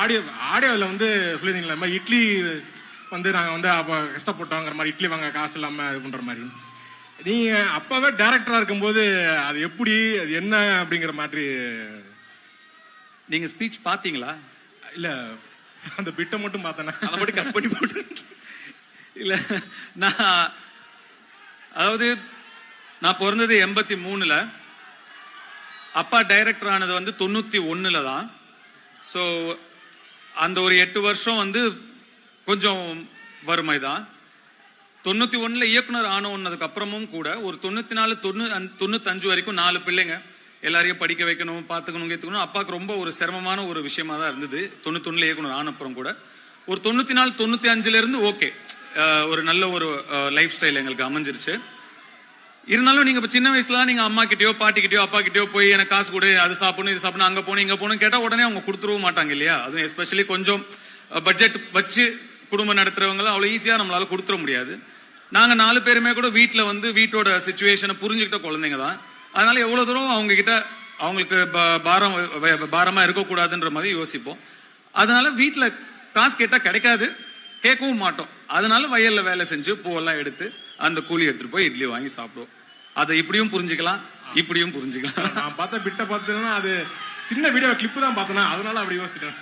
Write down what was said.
Audio ஆடியோவில் வந்து சொல்லியிருந்தீங்களா மாதிரி இட்லி வந்து நாங்கள் வந்து அப்போ கஷ்டப்பட்டோங்கிற மாதிரி இட்லி வாங்க காசு இல்லாமல் இது பண்ணுற மாதிரி. நீங்கள் அப்போவே டேரக்டராக இருக்கும்போது அது எப்படி அது என்ன அப்படிங்கிற மாதிரி? நீங்க ஸ்பீச் பாத்தீங்களா இல்லை அந்த பிட்டை மட்டும் பார்த்தேன்னா அதை மட்டும் கட் பண்ணி போட்டு. இல்ல நான் அதாவது நான் பிறந்தது எண்பத்தி மூணுல. அப்பா டைரக்டர் ஆனது வந்து தொண்ணூத்தி ஒண்ணுல தான். ஸோ அந்த ஒரு எட்டு வருஷம் வந்து கொஞ்சம் வறுமை தான் தொண்ணூத்தி ஒண்ணுல இயக்குனர் ஆனதுக்கு அப்புறமும் கூட ஒரு தொண்ணூத்தி நாலு தொண்ணூ தொண்ணூத்தஞ்சு வரைக்கும் நாலு பிள்ளைங்க எல்லாரையும் படிக்க வைக்கணும் பார்த்துக்கணும் கேத்துக்கணும். அப்பாவுக்கு ரொம்ப ஒரு சிரமமான ஒரு விஷயமா தான் இருந்தது. தொண்ணூத்தி ஒண்ணுல இயக்குனர் ஆன அப்புறம் கூட. ஒரு தொண்ணூத்தி நாலு தொண்ணூத்தி அஞ்சுல இருந்து ஓகே. ஒரு நல்ல ஒரு லைஃப் ஸ்டைல் எங்களுக்கு அமைஞ்சிருச்சு. இருந்தாலும் நீங்க இப்ப சின்ன வயசுல நீங்க அம்மா கிட்டயோ பாட்டி கிட்டயோ அப்பா கிட்டயோ போய் எனக்கு காசு கொடு அது சாப்பிடணும் இது சாப்பிடணும் அங்க போகணும் இங்க போகணும் கேட்டா உடனே அவங்க கொடுத்துருவும் மாட்டாங்க இல்லையா? அதுவும் எஸ்பெஷலி கொஞ்சம் பட்ஜெட் வச்சு குடும்பம் நடத்துறவங்க அவ்வளவு ஈஸியா நம்மளால கொடுத்துட முடியாது. நாங்க நாலு பேருமே கூட வீட்டுல வந்து வீட்டோட சுச்சுவேஷனை புரிஞ்சுக்கிட்ட குழந்தைங்க தான். அதனால எவ்வளவு தூரம் அவங்க கிட்ட அவங்களுக்கு பாரம் பாரமா இருக்கக்கூடாதுன்ற மாதிரி யோசிப்போம். அதனால வீட்டுல காசு கேட்டா கிடைக்காது. கேட்கவும் மாட்டோம். அதனால வயல்ல வேலை செஞ்சு பூவெல்லாம் எடுத்து அந்த கூலி எடுத்துட்டு போய் இட்லி வாங்கி சாப்பிடுவோம். அதை இப்படியும் புரிஞ்சுக்கலாம் இப்படியும் புரிஞ்சுக்கலாம். நான் பார்த்தா பிட்டை பார்த்தீங்கன்னா அது சின்ன வீடியோ கிளிப்பு தான் பார்த்தேன்னா அதனால அப்படி யோசிச்சிட்டேன்.